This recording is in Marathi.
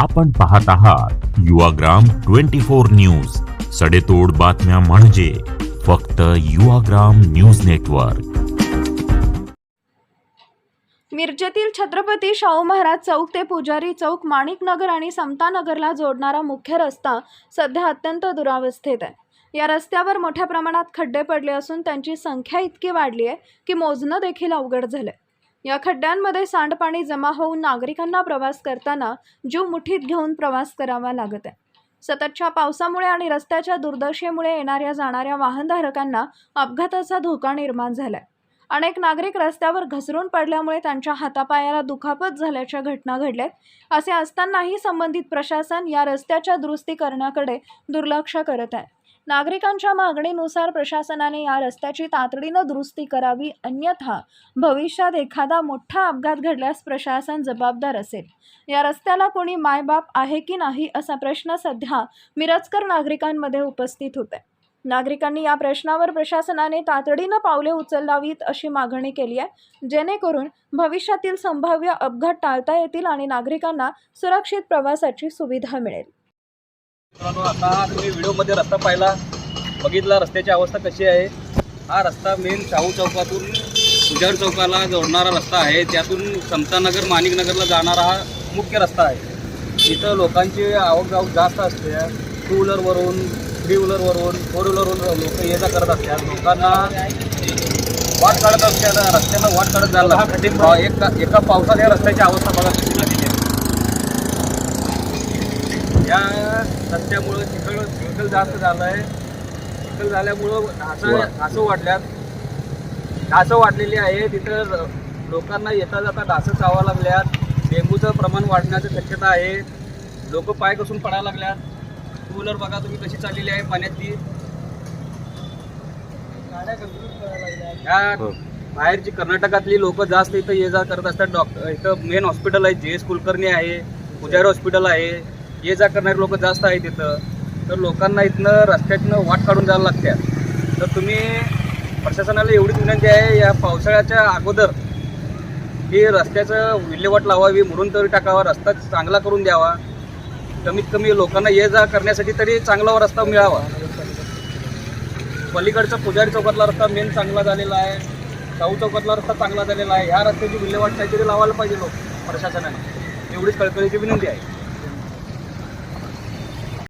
आपण पाहत आहात युवाग्राम ट्वेंटी फोर न्यूज. सडेतोड बातम्या म्हणजे फक्त युवाग्राम न्यूज नेटवर्क. मिरजेतील छत्रपती शाहू महाराज चौक ते पुजारी चौक माणिकनगर आणि समतानगरला जोडणारा मुख्य रस्ता सध्या अत्यंत दुरावस्थेत आहे. या रस्त्यावर मोठ्या प्रमाणात खड्डे पडले असून त्यांची संख्या इतकी वाढली आहे की मोजणं देखील अवघड झालंय. या खड्ड्यांमध्ये सांडपाणी जमा होऊन नागरिकांना प्रवास करताना जीव मुठीत घेऊन प्रवास करावा लागत आहे. सततच्या पावसामुळे आणि रस्त्याच्या दुर्दशेमुळे येणाऱ्या जाणाऱ्या वाहनधारकांना अपघाताचा धोका निर्माण झालाय. अनेक नागरिक रस्त्यावर घसरून पडल्यामुळे त्यांच्या हातापायाला दुखापत झाल्याच्या घटना घडल्यात. असे असतानाही संबंधित प्रशासन या रस्त्याच्या दुरुस्तीकरणाकडे दुर्लक्ष करत आहे. नागरिकांच्या मागणीनुसार प्रशासनाने या रस्त्याची तातडीनं दुरुस्ती करावी अन्यथा भविष्यात एखादा मोठा अपघात घडल्यास प्रशासन जबाबदार असेल. या रस्त्याला कोणी मायबाप आहे की नाही असा प्रश्न सध्या मिरजकर नागरिकांमध्ये उपस्थित होत आहे नागरिकांनी या प्रश्नावर प्रशासनाने तातडीनं पावले उचलावीत अशी मागणी केली आहे. जेणेकरून भविष्यातील संभाव्य अपघात टाळता येतील आणि नागरिकांना सुरक्षित प्रवासाची सुविधा मिळेल. आता तुम्ही व्हिडिओमध्ये रस्ता पाहिला. बघितला रस्त्याची अवस्था कशी आहे? हा रस्ता मेन शाहू चौकातून उजाड चौकाला जोडणारा रस्ता आहे. त्यातून समतानगर माणिकनगरला जाणारा हा मुख्य रस्ता आहे. इथं लोकांची आवक जावक जास्त असते. टू व्हीलरवरून थ्री व्हीलरवरून फोर व्हीलरवरून लोक ये जा करत असतात. लोकांना वाट काढत असतात रस्त्याला वाट काढत जायला लागतं एका एका पावसात या रस्त्याची अवस्था बघा झालेली आहे. या रस्त्यामुळं चिखल चिखल जास्त झालं आहे चिखल झाल्यामुळं ढासं ढासं वाढल्यात. ढासं वाढलेली आहे. तिथं लोकांना येता जाता ढासं चावा लागल्यात. डेंग्यूचं प्रमाण वाढण्याची शक्यता आहे. लोक पाय कसून पडायला लागल्यात. टू व्हीलर बघा तुम्ही कशी चाललेली आहे पाण्यातली. या बाहेरची कर्नाटकातली लोक जास्त इथं ये जा करत असतात डॉक्टर इथं मेन हॉस्पिटल आहे जे एस कुलकर्णी आहे पुजारी हॉस्पिटल आहे ये जा करणारे लोक जास्त आहेत इथं. तर लोकांना इथनं रस्त्यातनं वाट काढून जायला लागतात तर तुम्ही प्रशासनाला एवढीच विनंती आहे या पावसाळ्याच्या अगोदर ही रस्त्याचं विल्हेवाट लावावी म्हणून तरी टाकावा रस्ता चांगला करून द्यावा. कमीत कमी लोकांना ये जा करण्यासाठी तरी चांगला रस्ता मिळावा. पलीकडचा पुजारी चौकातला रस्ता मेन चांगला झालेला आहे. शाहू चौकातला रस्ता चांगला झालेला आहे. ह्या रस्त्याची विल्हेवाट काहीतरी लावायला पाहिजे लोक प्रशासनाने. एवढीच कळकळीची विनंती आहे.